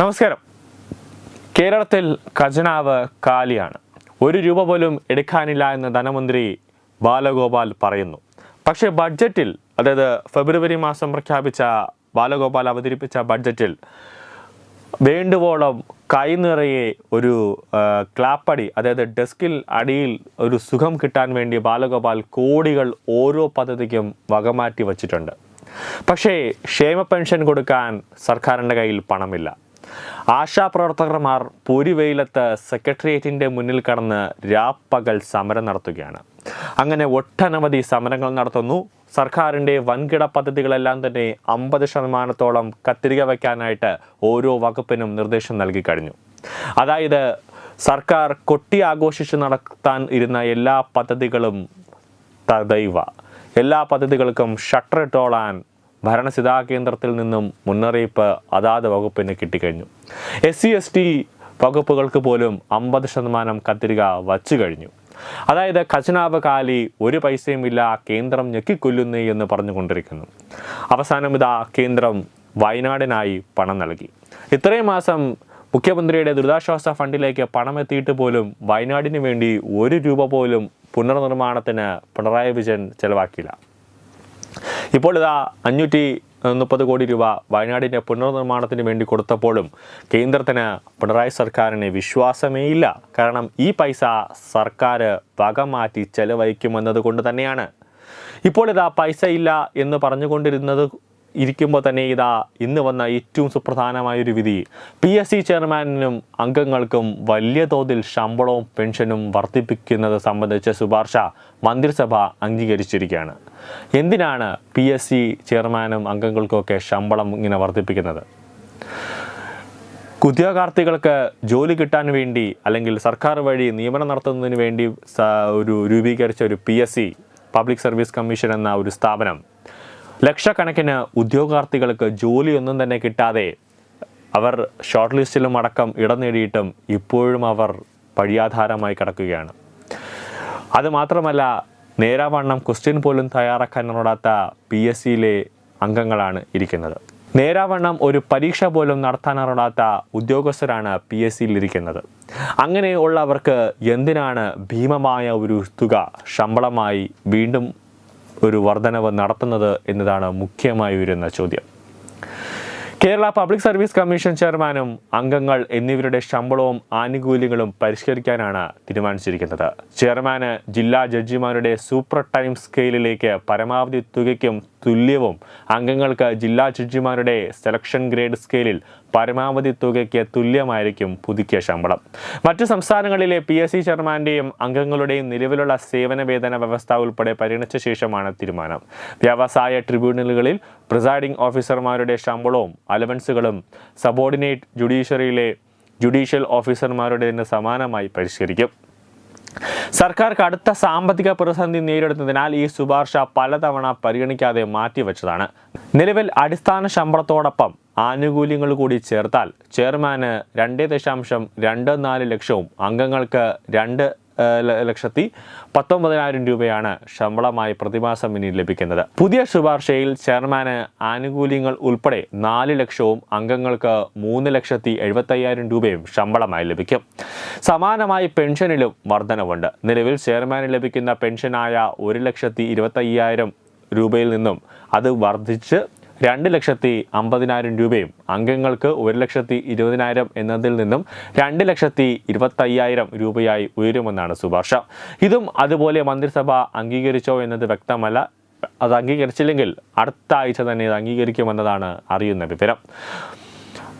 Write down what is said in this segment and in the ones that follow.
നമസ്കാരം. കേരളത്തിൽ ഖജനാവ് കാലിയാണ്. ഒരു രൂപ പോലും എടുക്കാനില്ല എന്ന് ധനമന്ത്രി ബാലഗോപാൽ പറയുന്നു. പക്ഷേ ബഡ്ജറ്റിൽ അതായത് ഫെബ്രുവരി മാസം പ്രഖ്യാപിച്ച ബാലഗോപാൽ അവതരിപ്പിച്ച ബഡ്ജറ്റിൽ വേണ്ടുവോളം കൈ നിറയെ ഒരു ക്ലാപ്പടി അതായത് ഡെസ്കിൽ അടിയിൽ ഒരു സുഖം കിട്ടാൻ വേണ്ടി ബാലഗോപാൽ കോടികൾ ഓരോ പദ്ധതിക്കും വകമാറ്റി വച്ചിട്ടുണ്ട്. പക്ഷേ ക്ഷേമ പെൻഷൻ കൊടുക്കാൻ സർക്കാരിന്റെ കയ്യിൽ പണമില്ല. ആശാപ്രവർത്തകർമാർ പൊരിവെയിലത്ത് സെക്രട്ടേറിയറ്റിന്റെ മുന്നിൽ കടന്ന് രാപ്പകൽ സമരം നടത്തുകയാണ്. അങ്ങനെ ഒട്ടനവധി സമരങ്ങൾ നടത്തുന്നു. സർക്കാരിന്റെ വൻകിട പദ്ധതികളെല്ലാം തന്നെ അമ്പത് ശതമാനത്തോളം കത്തിരിക വയ്ക്കാനായിട്ട് ഓരോ വകുപ്പിനും നിർദ്ദേശം നൽകി കഴിഞ്ഞു. അതായത് സർക്കാർ കൊട്ടി ആഘോഷിച്ച് നടത്താൻ ഇരുന്ന എല്ലാ പദ്ധതികളും തദൈവ എല്ലാ പദ്ധതികൾക്കും ഷട്ടർ ഇട്ടോളാൻ ഭരണസിതാ കേന്ദ്രത്തിൽ നിന്നും മുന്നറിയിപ്പ് അതാത് വകുപ്പിന് കിട്ടിക്കഴിഞ്ഞു. എസ് സി എസ് ടി വകുപ്പുകൾക്ക് പോലും അമ്പത് ശതമാനം കത്തിരിക വച്ചു കഴിഞ്ഞു. അതായത് ഖജനാവ് കാലി ഒരു പൈസയും ഇല്ല കേന്ദ്രം ഞെക്കിക്കൊല്ലുന്നു എന്ന് പറഞ്ഞുകൊണ്ടിരിക്കുന്നു. അവസാനം ഇതാ കേന്ദ്രം വയനാടിനായി പണം നൽകി. ഇത്രയും മാസം മുഖ്യമന്ത്രിയുടെ ദുരിതാശ്വാസ ഫണ്ടിലേക്ക് പണം എത്തിയിട്ട് പോലും വയനാടിന് വേണ്ടി ഒരു രൂപ പോലും പുനർനിർമ്മാണത്തിന് പിണറായി വിജയൻ ചെലവാക്കിയില്ല. ഇപ്പോൾ ഇതാ അഞ്ഞൂറ്റി മുപ്പത് കോടി രൂപ വയനാടിന്റെ പുനർനിർമ്മാണത്തിന് വേണ്ടി കൊടുത്തപ്പോഴും കേന്ദ്രത്തിന് പിണറായി സർക്കാരിന് വിശ്വാസമേ ഇല്ല. കാരണം ഈ പൈസ സർക്കാർ വക മാറ്റി ചെലവഴിക്കുമെന്നത് കൊണ്ട് തന്നെയാണ്. ഇപ്പോൾ ഇതാ പൈസ ഇല്ല എന്ന് പറഞ്ഞുകൊണ്ടിരുന്നത് ഇരിക്കുമ്പോൾ തന്നെ ഇതാ ഇന്ന് വന്ന ഏറ്റവും സുപ്രധാനമായൊരു വിധി. പി എസ് സി ചെയർമാനും അംഗങ്ങൾക്കും വലിയ തോതിൽ ശമ്പളവും പെൻഷനും വർദ്ധിപ്പിക്കുന്നത് സംബന്ധിച്ച ശുപാർശ മന്ത്രിസഭ അംഗീകരിച്ചിരിക്കുകയാണ്. എന്തിനാണ് പി എസ് സി ചെയർമാനും അംഗങ്ങൾക്കൊക്കെ ശമ്പളം ഇങ്ങനെ വർദ്ധിപ്പിക്കുന്നത്? ഉദ്യോഗാർത്ഥികൾക്ക് ജോലി കിട്ടാൻ വേണ്ടി അല്ലെങ്കിൽ സർക്കാർ വഴി നിയമനം നടത്തുന്നതിന് വേണ്ടി ഒരു രൂപീകരിച്ച ഒരു P S C public service commission എന്ന ഒരു സ്ഥാപനം ലക്ഷക്കണക്കിന് ഉദ്യോഗാർത്ഥികൾക്ക് ജോലിയൊന്നും തന്നെ കിട്ടാതെ അവർ ഷോർട്ട് ലിസ്റ്റിലും അടക്കം ഇടം നേടിയിട്ടും ഇപ്പോഴും അവർ പഴിയാധാരമായി കിടക്കുകയാണ്. അതുമാത്രമല്ല നേരാവണ്ണം ക്വസ്റ്റ്യൻ പോലും തയ്യാറാക്കാൻ തയ്യാറാക്കാനോടാത്ത പി എസ് സിയിലെ അംഗങ്ങളാണ് ഇരിക്കുന്നത്. നേരാവണ്ണം ഒരു പരീക്ഷ പോലും നടത്താനറിയാത്ത ഉദ്യോഗസ്ഥരാണ് പി എസ് സിയിൽ ഇരിക്കുന്നത്. അങ്ങനെയുള്ളവർക്ക് എന്തിനാണ് ഭീമമായ ഒരു തുക ശമ്പളമായി വീണ്ടും ഒരു വർധനവ് നടത്തുന്നത് എന്നതാണ് മുഖ്യമായി വരുന്ന ചോദ്യം. കേരള പബ്ലിക് സർവീസ് കമ്മീഷൻ ചെയർമാനും അംഗങ്ങൾ എന്നിവരുടെ ശമ്പളവും ആനുകൂല്യങ്ങളും പരിഷ്കരിക്കാനാണ് തീരുമാനിച്ചിരിക്കുന്നത്. ചെയർമാന് ജില്ലാ ജഡ്ജിമാരുടെ സൂപ്പർ ടൈം സ്കെയിലിലേക്ക് പരമാവധി തുകയ്ക്കും തുല്യവും. അംഗങ്ങൾക്ക് ജില്ലാ ജഡ്ജിമാരുടെ സെലക്ഷൻ ഗ്രേഡ് സ്കെയിലിൽ പരമാവധി തുകയ്ക്ക് തുല്യമായിരിക്കും പുതുക്കിയ ശമ്പളം. മറ്റ് സംസ്ഥാനങ്ങളിലെ പി എസ് സി ചെയർമാന്റെയും അംഗങ്ങളുടെയും നിലവിലുള്ള സേവന വേതന വ്യവസ്ഥ ഉൾപ്പെടെ പരിഗണിച്ച ശേഷമാണ് തീരുമാനം. വ്യവസായ ട്രിബ്യൂണലുകളിൽ പ്രിസൈഡിംഗ് ഓഫീസർമാരുടെ ശമ്പളവും അലവൻസുകളും സബോർഡിനേറ്റ് ജുഡീഷ്യറിയിലെ ജുഡീഷ്യൽ ഓഫീസർമാരുടെ സമാനമായി പരിഷ്കരിക്കും. സർക്കാർ കടുത്ത സാമ്പത്തിക പ്രതിസന്ധി നേരിടുന്നതിനാൽ ഈ ശുപാർശ പലതവണ പരിഗണിക്കാതെ മാറ്റിവെച്ചതാണ്. നിലവിൽ അടിസ്ഥാന ശമ്പളത്തോടൊപ്പം ആനുകൂല്യങ്ങൾ കൂടി ചേർത്താൽ ചെയർമാന് രണ്ട് ദശാംശം രണ്ട് നാല് ലക്ഷവും അംഗങ്ങൾക്ക് രണ്ട് ലക്ഷത്തി പത്തൊമ്പതിനായിരം രൂപയാണ് ശമ്പളമായി പ്രതിമാസം ഇനി ലഭിക്കുന്നത്. പുതിയ ശുപാർശയിൽ ചെയർമാന് ആനുകൂല്യങ്ങൾ ഉൾപ്പെടെ നാല് ലക്ഷവും അംഗങ്ങൾക്ക് മൂന്ന് ലക്ഷത്തി എഴുപത്തയ്യായിരം രൂപയും ശമ്പളമായി ലഭിക്കും. സമാനമായി പെൻഷനിലും വർധനവുണ്ട്. നിലവിൽ ചെയർമാന് ലഭിക്കുന്ന പെൻഷനായ ഒരു ലക്ഷത്തി ഇരുപത്തയ്യായിരം രൂപയിൽ നിന്നും അത് വർദ്ധിച്ച് രണ്ട് ലക്ഷത്തി അമ്പതിനായിരം രൂപയും അംഗങ്ങൾക്ക് ഒരു ലക്ഷത്തി ഇരുപതിനായിരം എന്നതിൽ നിന്നും രണ്ട് ലക്ഷത്തി ഇരുപത്തയ്യായിരം രൂപയായി ഉയരുമെന്നാണ് ശുപാർശ. ഇതും അതുപോലെ മന്ത്രിസഭ അംഗീകരിച്ചോ എന്നത് വ്യക്തമല്ല. അത് അംഗീകരിച്ചില്ലെങ്കിൽ അടുത്ത ആഴ്ച തന്നെ ഇത് അംഗീകരിക്കുമെന്നതാണ് അറിയുന്ന വിവരം.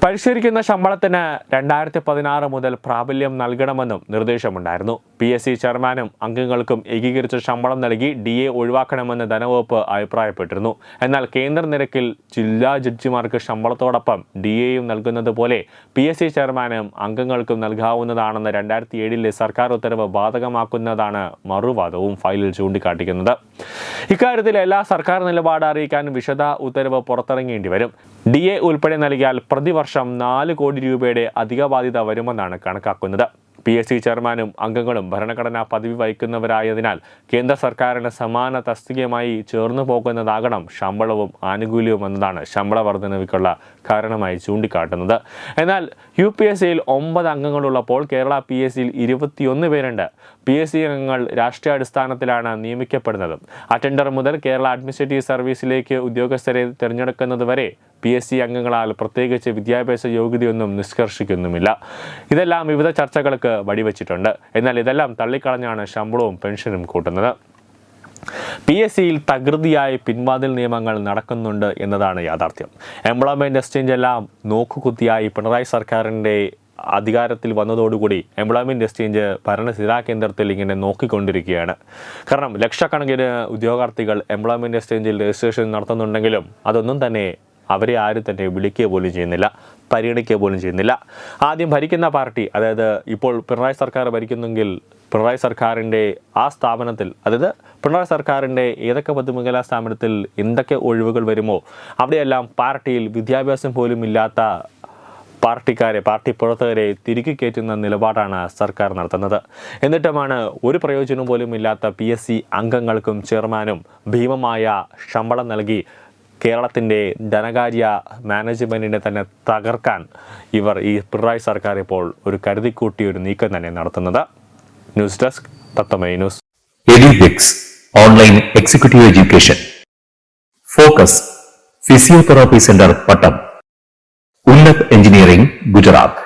പരിഷ്കരിക്കുന്ന ശമ്പളത്തിന് രണ്ടായിരത്തി പതിനാറ് മുതൽ പ്രാബല്യം നൽകണമെന്നും നിർദ്ദേശമുണ്ടായിരുന്നു. പി എസ് സി ചെയർമാനും അംഗങ്ങൾക്കും ഏകീകരിച്ച ശമ്പളം നൽകി ഡി എ ഒഴിവാക്കണമെന്ന് ധനവകുപ്പ് അഭിപ്രായപ്പെട്ടിരുന്നു. എന്നാൽ കേന്ദ്ര നിരക്കിൽ ജില്ലാ ജഡ്ജിമാർക്ക് ശമ്പളത്തോടൊപ്പം ഡി എയും നൽകുന്നത് പോലെ പി എസ് സി ചെയർമാനും അംഗങ്ങൾക്കും നൽകാവുന്നതാണെന്ന് രണ്ടായിരത്തി ഏഴിലെ സർക്കാർ ഉത്തരവ് ബാധകമാക്കുന്നതാണ് മറുവാദവും ഫയലിൽ ചൂണ്ടിക്കാട്ടിക്കുന്നത്. ഇക്കാര്യത്തിൽ എല്ലാ സർക്കാർ നിലപാട് അറിയിക്കാൻ വിശദ ഉത്തരവ് പുറത്തിറങ്ങേണ്ടി വരും ഡി എ ഉൾപ്പെടെ നൽകിയാൽ പ്രതിവർഷം നാല് കോടി രൂപയുടെ അധിക ബാധ്യത വരുമെന്നാണ് കണക്കാക്കുന്നത്. പി എസ് സി ചെയർമാനും അംഗങ്ങളും ഭരണഘടനാ പദവി വഹിക്കുന്നവരായതിനാൽ കേന്ദ്ര സർക്കാരിന് സമാന തസ്തികയുമായി ചേർന്നു പോകുന്നതാകണം ശമ്പളവും ആനുകൂല്യവും എന്നതാണ് ശമ്പള വർധനവിക്കുള്ള കാരണമായി ചൂണ്ടിക്കാട്ടുന്നത്. എന്നാൽ യു പി എസ് സിയിൽ ഒമ്പത് അംഗങ്ങളുള്ളപ്പോൾ കേരള പി എസ് സിയിൽ ഇരുപത്തിയൊന്ന് പേരുണ്ട്. പി എസ് സി അംഗങ്ങൾ രാഷ്ട്രീയാടിസ്ഥാനത്തിലാണ് നിയമിക്കപ്പെടുന്നത്. അറ്റൻഡർ മുതൽ കേരള അഡ്മിനിസ്ട്രേറ്റീവ് സർവീസിലേക്ക് ഉദ്യോഗസ്ഥരെ തിരഞ്ഞെടുക്കുന്നത് വരെ പി എസ് സി അംഗങ്ങളാൽ പ്രത്യേകിച്ച് വിദ്യാഭ്യാസ യോഗ്യതയൊന്നും നിഷ്കർഷിക്കുന്നുമില്ല. ഇതെല്ലാം വിവിധ ചർച്ചകൾക്ക് വഴിവെച്ചിട്ടുണ്ട്. എന്നാൽ ഇതെല്ലാം തള്ളിക്കളഞ്ഞാണ് ശമ്പളവും പെൻഷനും കൂട്ടുന്നത്. പി എസ് സിയിൽ തകൃതിയായ പിൻവാതിൽ നിയമങ്ങൾ നടക്കുന്നുണ്ട് എന്നതാണ് യാഥാർത്ഥ്യം. എംപ്ലോയ്മെന്റ് എക്സ്ചേഞ്ച് എല്ലാം നോക്കുകുത്തിയായി പിണറായി സർക്കാരിന്റെ അധികാരത്തിൽ വന്നതോടുകൂടി എംപ്ലോയ്മെന്റ് എക്സ്ചേഞ്ച് ഭരണസിരാ കേന്ദ്രത്തിൽ ഇങ്ങനെ നോക്കിക്കൊണ്ടിരിക്കുകയാണ്. കാരണം ലക്ഷക്കണക്കിന് ഉദ്യോഗാർത്ഥികൾ എംപ്ലോയ്മെന്റ് എക്സ്ചേഞ്ചിൽ രജിസ്ട്രേഷൻ നടത്തുന്നുണ്ടെങ്കിലും അതൊന്നും തന്നെ അവരെ ആരും തന്നെ വിളിക്കുക പോലും ചെയ്യുന്നില്ല പരിഗണിക്കുക പോലും ചെയ്യുന്നില്ല. ആദ്യം ഭരിക്കുന്ന പാർട്ടി അതായത് ഇപ്പോൾ പിണറായി സർക്കാർ ഭരിക്കുന്നെങ്കിൽ പിണറായി സർക്കാരിന്റെ ആ സ്ഥാപനത്തിൽ അതായത് പിണറായി സർക്കാരിന്റെ ഏതൊക്കെ പൊതുമേഖലാ സ്ഥാപനത്തിൽ എന്തൊക്കെ ഒഴിവുകൾ വരുമോ അവിടെയെല്ലാം പാർട്ടിയിൽ വിദ്യാഭ്യാസം പോലും ഇല്ലാത്ത പാർട്ടിക്കാരെ പാർട്ടി പ്രവർത്തകരെ തിരികെ കയറ്റുന്ന നിലപാടാണ് സർക്കാർ നടത്തുന്നത്. എന്നിട്ടുമാണ് ഒരു പ്രയോജനം പോലും ഇല്ലാത്ത പി അംഗങ്ങൾക്കും ചെയർമാനും ഭീമമായ ശമ്പളം നൽകി കേരളത്തിന്റെ ധനകാര്യ മാനേജ്മെന്റിനെ തന്നെ തകർക്കാൻ ഇവർ ഈ പിണറായി സർക്കാർ ഇപ്പോൾ ഒരു കരുതിക്കൂട്ടി ഒരു നീക്കം തന്നെ നടത്തുന്നത്. News desk തത്തമൈ news. Online executive education. Focus physiotherapy centre Pattom. Unnat engineering Gujarat.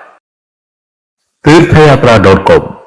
Theerthayatra dot com.